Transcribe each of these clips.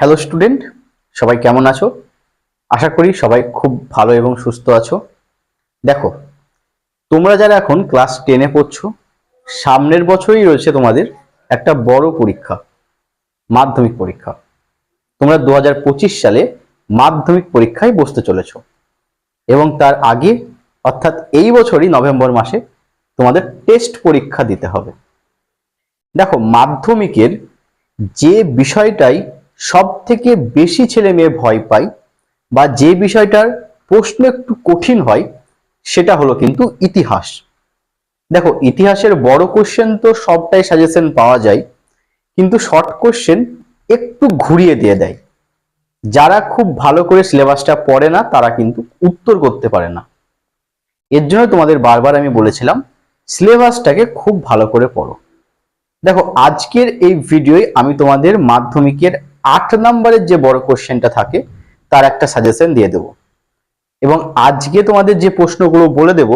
Hello student সবাই কেমন আছো? আশা করি সবাই খুব ভালো এবং সুস্থ আছো। দেখো, তোমরা যারা এখন ক্লাস টেনে পড়ছো, সামনের বছরই রয়েছে তোমাদের একটা বড় পরীক্ষা, মাধ্যমিক পরীক্ষা। তোমরা দু হাজার পঁচিশ সালে মাধ্যমিক পরীক্ষায় বসতে চলেছো এবং তার আগে, অর্থাৎ এই বছরই নভেম্বর মাসে তোমাদের টেস্ট পরীক্ষা দিতে হবে। দেখো, মাধ্যমিকের যে বিষয়টাই সব থেকে বেশি ছেলে মেয়ে ভয় পায় বা যে বিষয়টার প্রশ্ন একটু কঠিন হয়, সেটা হলো কিন্তু ইতিহাস। দেখো, ইতিহাসের বড় কোশ্চেন তো সবটাই সাজেশন পাওয়া যায়, কিন্তু শর্ট কোশ্চেন একটু ঘুরিয়ে দিয়ে দেয়। যারা খুব ভালো করে সিলেবাসটা পড়ে না, তারা কিন্তু উত্তর করতে পারে না। এর জন্য তোমাদের বারবার আমি বলেছিলাম সিলেবাসটাকে খুব ভালো করে পড়ো। দেখো, আজকের এই ভিডিওয় আমি তোমাদের মাধ্যমিকের আট নম্বরের যে বড় কোশ্চেনটা থাকে, তার একটা সাজেশন দিয়ে দেব। এবং আজকে তোমাদের যে প্রশ্নগুলো বলে দেব,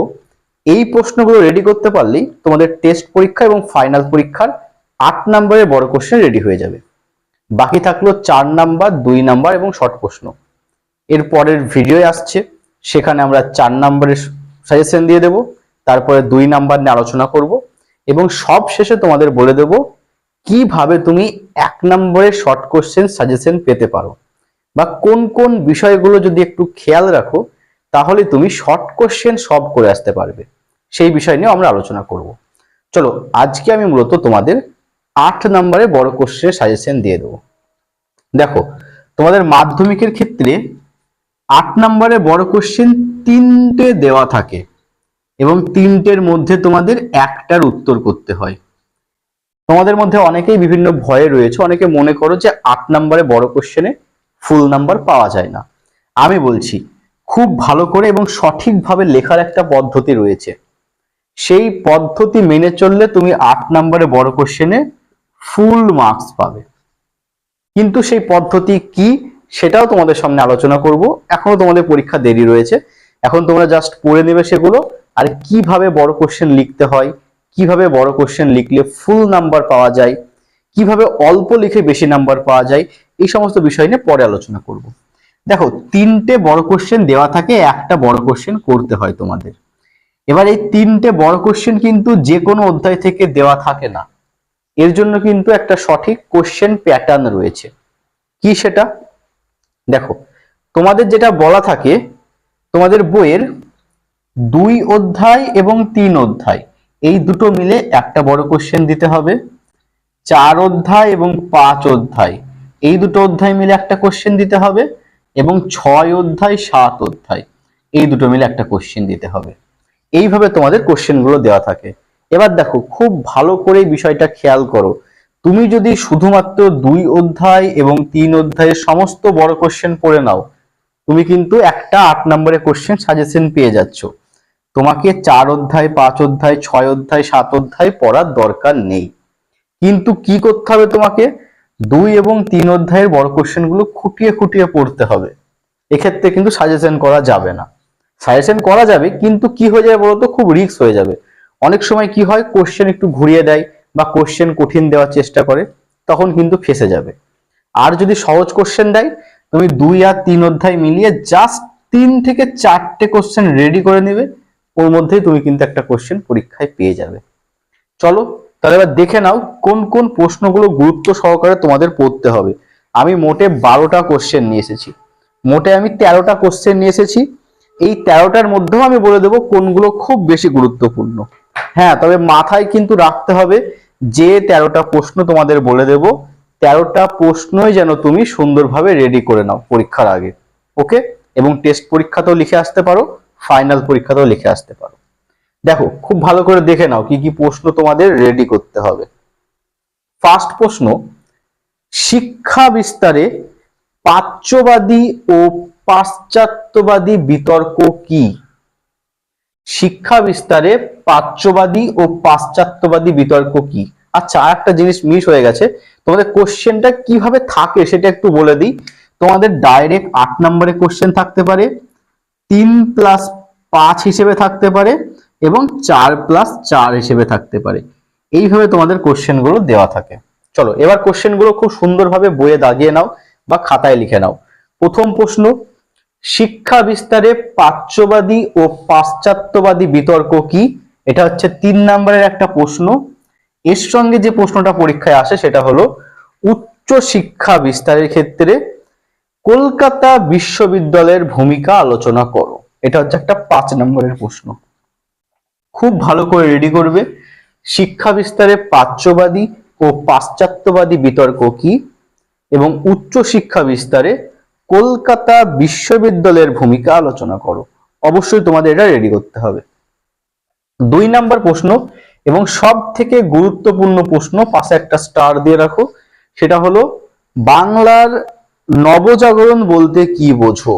এই প্রশ্নগুলো রেডি করতে পারলেই তোমাদের টেস্ট পরীক্ষা এবং ফাইনাল পরীক্ষার আট নম্বরের বড় কোশ্চেন রেডি হয়ে যাবে। বাকি থাকল চার নাম্বার, দুই নাম্বার এবং শর্ট প্রশ্ন। এর পরের ভিডিও আসছে, সেখানে আমরা চার নাম্বারের সাজেশন দিয়ে দেব, তারপরে দুই নাম্বার নিয়ে আলোচনা করব, এবং সব শেষে তোমাদের বলে দেব কীভাবে তুমি এক নম্বরে শর্ট কোশ্চেন সাজেশন পেতে পারো? বা কোন কোন বিষয়গুলো যদি একটু খেয়াল রাখো, তাহলে তুমি শর্ট কোশ্চেন সব করে আসতে পারবে। সেই বিষয় নিয়ে আমরা আলোচনা করব। চলো, আজকে আমি মূলত তোমাদের আট নম্বরে বড় কোশ্চেন সাজেশন দিয়ে দেবো। দেখো, তোমাদের মাধ্যমিকের ক্ষেত্রে আট নম্বরে বড় কোশ্চেন তিনটে দেওয়া থাকে এবং তিনটের মধ্যে তোমাদের একটার উত্তর করতে হয়। তোমাদের মধ্যে অনেকেই বিভিন্ন ভয়ে রয়েছে, অনেকে মনে করো যে আট নম্বরে বড় কোশ্চেনে ফুল নাম্বার পাওয়া যায় না। আমি বলছি, খুব ভালো করে এবং সঠিকভাবে লেখার একটা পদ্ধতি রয়েছে। সেই পদ্ধতি মেনে চললে তুমি আট নম্বরে বড় কোশ্চেনে ফুল মার্কস পাবে। কিন্তু সেই পদ্ধতি কি, সেটাও তোমাদের সামনে আলোচনা করব। এখনও তোমাদের পরীক্ষা দেরি রয়েছে। এখন তোমরা জাস্ট পড়ে নেবে সেগুলো, আর কীভাবে বড় কোশ্চেন লিখতে হয় কীভাবে বড় কোশ্চেন লিখলে ফুল নাম্বার পাওয়া যায়, কীভাবে অল্প লিখে বেশি নাম্বার পাওয়া যায়, এই সমস্ত বিষয় নিয়ে পরে আলোচনা করব। দেখো, তিনটে বড় কোশ্চেন দেওয়া থাকে, একটা বড় কোশ্চেন করতে হয় তোমাদের। এবার এই তিনটে বড় কোশ্চেন কিন্তু যে কোনো অধ্যায় থেকে দেওয়া থাকে না। এর জন্য কিন্তু একটা সঠিক কোশ্চেন প্যাটার্ন রয়েছে। কি সেটা? দেখো, তোমাদের যেটা বলা থাকে, তোমাদের বইয়ের দুই অধ্যায় এবং তিন অধ্যায়। এই দুটো মিলে একটা বড় কোশ্চেন দিতে হবে। চার অধ্যায় এবং পাঁচ অধ্যায়, এই দুটো অধ্যায় মিলে একটা কোশ্চেন দিতে হবে এবং ছয় অধ্যায়, সাত অধ্যায়, এই দুটো মিলে একটা কোশ্চেন দিতে হবে। এইভাবে তোমাদের কোশ্চেনগুলো দেওয়া থাকে। এবার দেখো, খুব ভালো করে বিষয়টা খেয়াল করো। তুমি যদি শুধুমাত্র দুই অধ্যায় এবং তিন অধ্যায়ের সমস্ত বড় কোশ্চেন পড়ে নাও, তুমি কিন্তু একটা আট নম্বরের কোশ্চেন সাজেশন পেয়ে যাচ্ছ। তোমাকে চার অধ্যায়, পাঁচ অধ্যায়, ছয় অধ্যায়, সাত অধ্যায় পড়ার দরকার নেই। কিন্তু কি করতে হবে তোমাকে? দুই এবং তিন অধ্যায়ের বড় কোশ্চেনগুলো খুঁটিয়ে খুঁটিয়ে পড়তে হবে। এক্ষেত্রে কিন্তু সাজেশন করা যাবে না। সাজেশন করা যাবে, কিন্তু কি হয়ে যাবে বলতো? খুব রিস্ক হয়ে যাবে। অনেক সময় কি হয়? কোশ্চেন একটু ঘুরিয়ে দেয় বা কোশ্চেন কঠিন দেওয়ার চেষ্টা করে, তখন কিন্তু ফেসে যাবে। আর যদি সহজ কোশ্চেন দেয়, তুমি দুই আর তিন অধ্যায় মিলিয়ে জাস্ট তিন থেকে চারটে কোশ্চেন রেডি করে নেবে। ওর মধ্যেই তুমি কিন্তু একটা কোশ্চেন পরীক্ষায় পেয়ে যাবে। চলো, তাহলে এবার দেখে নাও কোন কোন প্রশ্নগুলো গুরুত্ব সহকারে তোমাদের পড়তে হবে। আমি মোটে বারোটা কোশ্চেন নিয়ে এসেছি। মোটে আমি তেরোটা কোশ্চেন নিয়ে এসেছি। এই তেরোটার মধ্যেও আমি বলে দেবো কোনগুলো খুব বেশি গুরুত্বপূর্ণ। হ্যাঁ তবে মাথায় কিন্তু রাখতে হবে যে তেরোটা প্রশ্ন তোমাদের বলে দেব, তেরোটা প্রশ্নই যেন তুমি সুন্দরভাবে রেডি করে নাও পরীক্ষার আগে। ওকে এবং টেস্ট পরীক্ষাতেও লিখে আসতে পারো। ফাইনাল পরীক্ষাতেও লিখে আসতে পারো। দেখো, খুব ভালো করে দেখে নাও কি কি প্রশ্ন তোমাদের রেডি করতে হবে। ফার্স্ট প্রশ্ন, শিক্ষা বিস্তারে প্রাচ্যবাদী ও পাশ্চাত্যবাদী বিতর্ক কি? শিক্ষা বিস্তারে প্রাচ্যবাদী ও পাশ্চাত্যবাদী বিতর্ক কি? আচ্ছা আর একটা জিনিস মিস হয়ে গেছে। তোমাদের কোশ্চেনটা কীভাবে থাকে সেটা একটু বলে দিই। তোমাদের ডাইরেক্ট আট নম্বরে কোশ্চেন থাকতে পারে তিন প্লাস পাঁচ হিসেবে থাকতে পারে এবং চার প্লাস চার হিসেবে থাকতে পারে। এইভাবে তোমাদের কোশ্চেনগুলো দেওয়া থাকে। চলো, এবার কোশ্চেনগুলো খুব সুন্দরভাবে বইয়ে দাগিয়ে নাও বা খাতায় লিখে নাও। প্রথম প্রশ্ন, শিক্ষা বিস্তারে প্রাচ্যবাদী ও পাশ্চাত্যবাদী বিতর্ক কি? এটা হচ্ছে তিন নম্বরের একটা প্রশ্ন। এর সঙ্গে যে প্রশ্নটা পরীক্ষায় আসে সেটা হলো, উচ্চ শিক্ষা বিস্তারের ক্ষেত্রে কলকাতা বিশ্ববিদ্যালয়ের ভূমিকা আলোচনা করো। এটা হচ্ছে একটা পাঁচ নম্বরের প্রশ্ন। খুব ভালো করে রেডি করবে। শিক্ষা বিস্তারে প্রাচ্যবাদী ও পাশ্চাত্যবাদী বিতর্ক কি? এবং উচ্চ শিক্ষা বিস্তারে কলকাতা বিশ্ববিদ্যালয়ের ভূমিকা আলোচনা করো। অবশ্যই তোমাদের এটা রেডি করতে হবে। দুই নাম্বার প্রশ্ন, এবং সব থেকে গুরুত্বপূর্ণ প্রশ্ন, পাশে একটা স্টার দিয়ে রাখো। সেটা হলো, বাংলার নবজাগরণ বলতে কি বোঝো?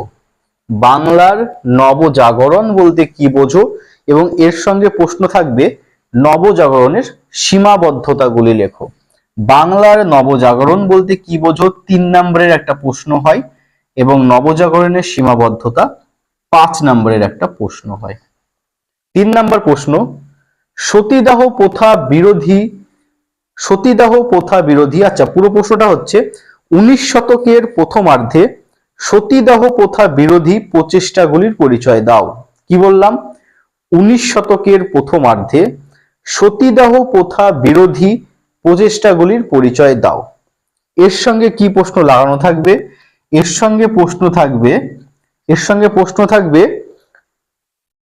বাংলার নবজাগরণ বলতে কি বোঝো? এবং এর সঙ্গে প্রশ্ন থাকবে, নবজাগরণের সীমাবদ্ধতাগুলি লেখো। বাংলার নবজাগরণ বলতে কি বোঝো? তিন নম্বরের একটা প্রশ্ন হয়, এবং নবজাগরণের সীমাবদ্ধতা পাঁচ নম্বরের একটা প্রশ্ন হয়। তিন নম্বর প্রশ্ন, সতীদাহ প্রথা বিরোধী, সতীদাহ প্রথা বিরোধী আচ্ছা পুরো প্রশ্নটা হচ্ছে উনিশ শতকের প্রথমার্ধে সতীদাহ প্রথা বিরোধী প্রচেষ্টাগুলির পরিচয় দাও। কি বললাম? উনিশ শতকের প্রথমার্ধে সতীদাহ প্রথা বিরোধী প্রচেষ্টাগুলির পরিচয় দাও। এর সঙ্গে কি প্রশ্ন লাগানো থাকবে? এর সঙ্গে প্রশ্ন থাকবে, এর সঙ্গে প্রশ্ন থাকবে,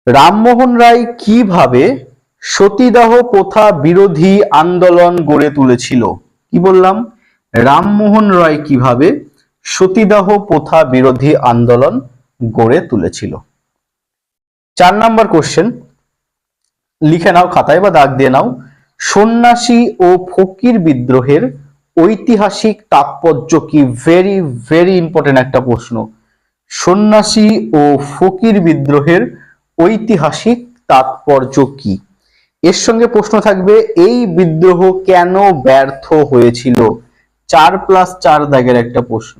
রামমোহন রায় কীভাবে সতীদাহ প্রথা বিরোধী আন্দোলন গড়ে তুলেছিল? কি বললাম? রামমোহন রায় কীভাবে সতীদাহ প্রথা বিরোধী আন্দোলন গড়ে তুলেছিল? চার নাম্বার কোশ্চেন লিখে নাও খাতায় বা দাগ দিয়ে নাও। সন্ন্যাসী ও ফকির বিদ্রোহের ঐতিহাসিক তাৎপর্য কি? ভেরি ভেরি ইম্পর্টেন্ট একটা প্রশ্ন। সন্ন্যাসী ও ফকির বিদ্রোহের ঐতিহাসিক তাৎপর্য কি? এর সঙ্গে প্রশ্ন থাকবে, এই বিদ্রোহ কেন ব্যর্থ হয়েছিল? চার প্লাস চার দাগের একটা প্রশ্ন।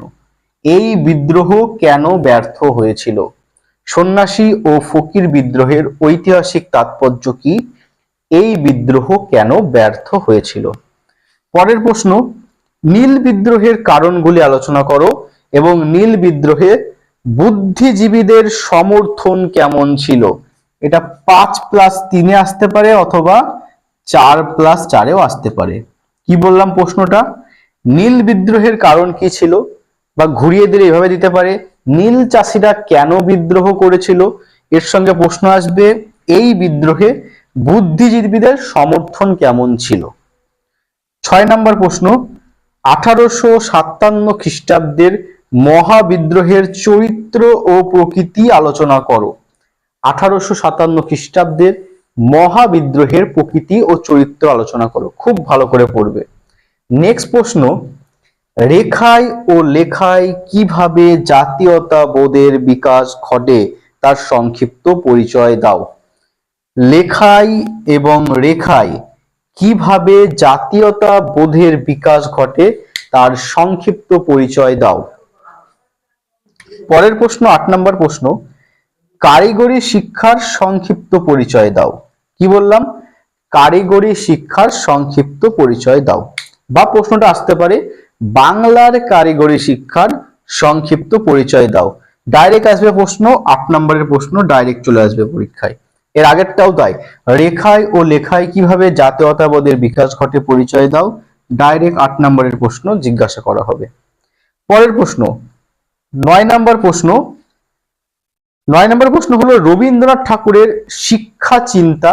এই বিদ্রোহ কেন ব্যর্থ হয়েছিল? সন্ন্যাসী ও ফকির বিদ্রোহের ঐতিহাসিক তাৎপর্য কি? এই বিদ্রোহ কেন ব্যর্থ হয়েছিল? পরের প্রশ্ন, নীল বিদ্রোহের কারণগুলি আলোচনা করো এবং নীল বিদ্রোহে বুদ্ধিজীবীদের সমর্থন কেমন ছিল? এটা পাঁচ প্লাস তিনে আসতে পারে অথবা চার প্লাস চারেও আসতে পারে। কি বললাম প্রশ্নটা? নীল বিদ্রোহের কারণ কি ছিল? বা ঘুরিয়ে দিলে এভাবে দিতে পারে? নীল চাষিরা কেন বিদ্রোহ করেছিল? এর সঙ্গে প্রশ্ন আসবে, এই বিদ্রোহে বুদ্ধিজীবীদের সমর্থন কেমন ছিল? ছয় নম্বর প্রশ্ন, আঠারোশো সাতান্ন খ্রিস্টাব্দের মহাবিদ্রোহের চরিত্র ও প্রকৃতি আলোচনা করো। আঠারোশো সাতান্ন খ্রিস্টাব্দের মহাবিদ্রোহের প্রকৃতি ও চরিত্র আলোচনা করো। খুব ভালো করে পড়বে। নেক্সট প্রশ্ন রেখায় ও লেখায় কীভাবে জাতীয়তাবোধের বিকাশ ঘটে তার সংক্ষিপ্ত পরিচয় দাও। লেখায় এবং রেখায় কীভাবে জাতীয়তা বোধের বিকাশ ঘটে তার সংক্ষিপ্ত পরিচয় দাও। পরের প্রশ্ন, আট নম্বর প্রশ্ন, কারিগরি শিক্ষার সংক্ষিপ্ত পরিচয় দাও। কি বললাম? কারিগরি শিক্ষার সংক্ষিপ্ত পরিচয় দাও। বা প্রশ্নটা আসতে পারে, বাংলার কারিগরি শিক্ষার সংক্ষিপ্ত পরিচয় দাও। ডাইরেক্ট আসবে প্রশ্ন, আট নম্বরের প্রশ্ন ডাইরেক্ট চলে আসবে পরীক্ষায়। এর আগেরটাও তাই। রেখায় ও লেখায় কীভাবে জাতীয়তাবাদের বিকাশ ঘটে পরিচয় দাও? ডাইরেক্ট আট নম্বরের প্রশ্ন জিজ্ঞাসা করা হবে। পরের প্রশ্ন, নয় নম্বর প্রশ্ন, নয় নম্বর প্রশ্ন হলো রবীন্দ্রনাথ ঠাকুরের শিক্ষা, চিন্তা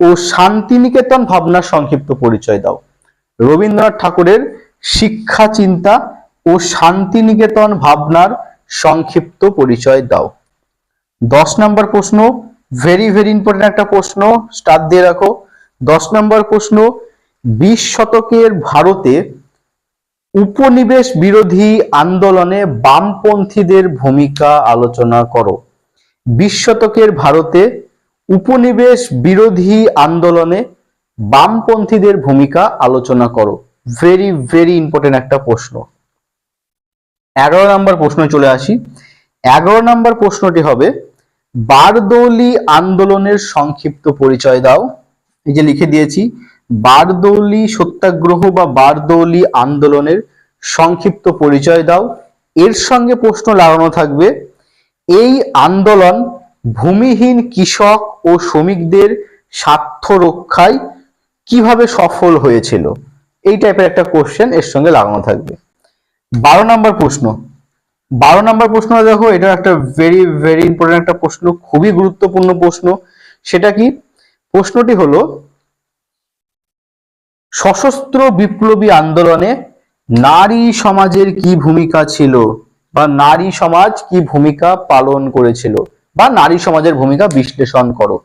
ও শান্তিনিকেতন ভাবনার সংক্ষিপ্ত পরিচয় দাও। রবীন্দ্রনাথ ঠাকুরের শিক্ষা চিন্তা ও শান্তিনিকেতন ভাবনার সংক্ষিপ্ত পরিচয় দাও। দশ নম্বর প্রশ্ন ভেরি ভেরি ইম্পর্টেন্ট একটা প্রশ্ন স্টার দিয়ে রাখো। দশ নম্বর প্রশ্ন, বিশ শতকের ভারতে উপনিবেশ বিরোধী আন্দোলনে বামপন্থীদের ভূমিকা আলোচনা করো। বিশ শতকের ভারতে উপনিবেশ বিরোধী আন্দোলনে বামপন্থীদের ভূমিকা আলোচনা করো। ভেরি ভেরি ইম্পর্টেন্ট একটা প্রশ্ন। এগারো নম্বর প্রশ্ন চলে আসি। এগারো নম্বর প্রশ্নটি হবে, বারদৌলি আন্দোলনের সংক্ষিপ্ত পরিচয় দাও। এই যে লিখে দিয়েছি, বারদৌলি সত্যাগ্রহ বা বারদৌলি আন্দোলনের সংক্ষিপ্ত পরিচয় দাও। এর সঙ্গে প্রশ্ন লাগানো থাকবে, এই আন্দোলন ভূমিহীন কৃষক ও শ্রমিকদের স্বার্থ রক্ষায় কীভাবে সফল হয়েছিল? এই টাইপের একটা কোশ্চেন এর সঙ্গে লাগানো থাকবে। বারো নম্বর প্রশ্ন। বারো নম্বর প্রশ্ন দেখো এটা একটা ভেরি ভেরি ইম্পর্টেন্ট একটা প্রশ্ন, খুবই গুরুত্বপূর্ণ প্রশ্ন। সেটা কি? প্রশ্নটি হলো, সশস্ত্র বিপ্লবী আন্দোলনে নারী সমাজের কি ভূমিকা ছিল? বা নারী সমাজ কি ভূমিকা পালন করেছিল? বা নারী সমাজের ভূমিকা বিশ্লেষণ করো।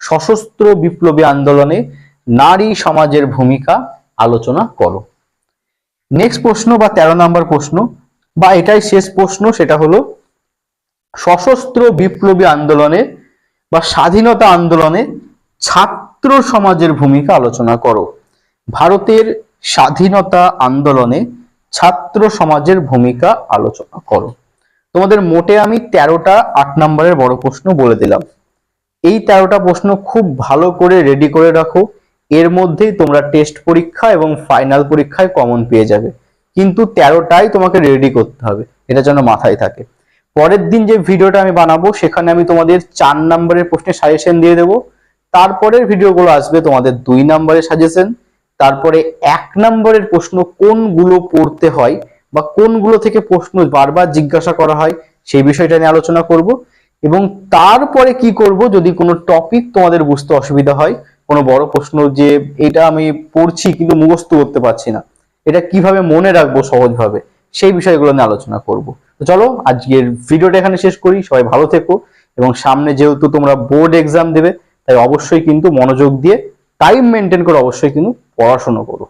সশস্ত্র বিপ্লবী আন্দোলনে নারী সমাজের ভূমিকা আলোচনা করো। নেক্সট প্রশ্ন বা তেরো নম্বর প্রশ্ন, বা এটাই শেষ প্রশ্ন, সেটা হলো, সশস্ত্র বিপ্লবী আন্দোলনে বা স্বাধীনতা আন্দোলনে ছাত্র সমাজের ভূমিকা আলোচনা করো। ভারতের স্বাধীনতা আন্দোলনে ছাত্র সমাজের ভূমিকা আলোচনা করো। তোমাদের মোটে আমি তেরোটা আট নম্বরের বড় প্রশ্ন বলে দিলাম। এই তেরোটা প্রশ্ন খুব ভালো করে রেডি করে রাখো। এর মধ্যেই তোমরা টেস্ট পরীক্ষা এবং ফাইনাল পরীক্ষায় কমন পেয়ে যাবে। কিন্তু তেরোটাই তোমাকে রেডি করতে হবে, এটা যেন মাথায় থাকে। পরের দিন যে ভিডিওটা আমি বানাবো, সেখানে আমি তোমাদের চার নম্বরের প্রশ্নের সাজেশন দিয়ে দেবো। তারপরের ভিডিওগুলো আসবে তোমাদের দুই নম্বরের সাজেশন তারপরে এক নম্বরের প্রশ্ন কোনগুলো পড়তে হয় বা কোনগুলো থেকে প্রশ্ন বারবার জিজ্ঞাসা করা হয়, সেই বিষয়টা নিয়ে আলোচনা করব। এবং তারপরে কি করব, যদি কোনো টপিক তোমাদের বুঝতে অসুবিধা হয় কোনো বড় প্রশ্ন যে এটা আমি পড়ছি কিন্তু মুখস্থ করতে পারছি না। এটা কীভাবে মনে রাখব সহজভাবে? সেই বিষয়গুলো নিয়ে আলোচনা করব। তো চলো, আজকের ভিডিওটা এখানে শেষ করি। সবাই ভালো থেকো। এবং সামনে যেহেতু তোমরা বোর্ড এক্সাম দেবে, তাই অবশ্যই কিন্তু মনোযোগ দিয়ে টাইম মেনটেন করে অবশ্যই কিন্তু পড়াশোনা করো।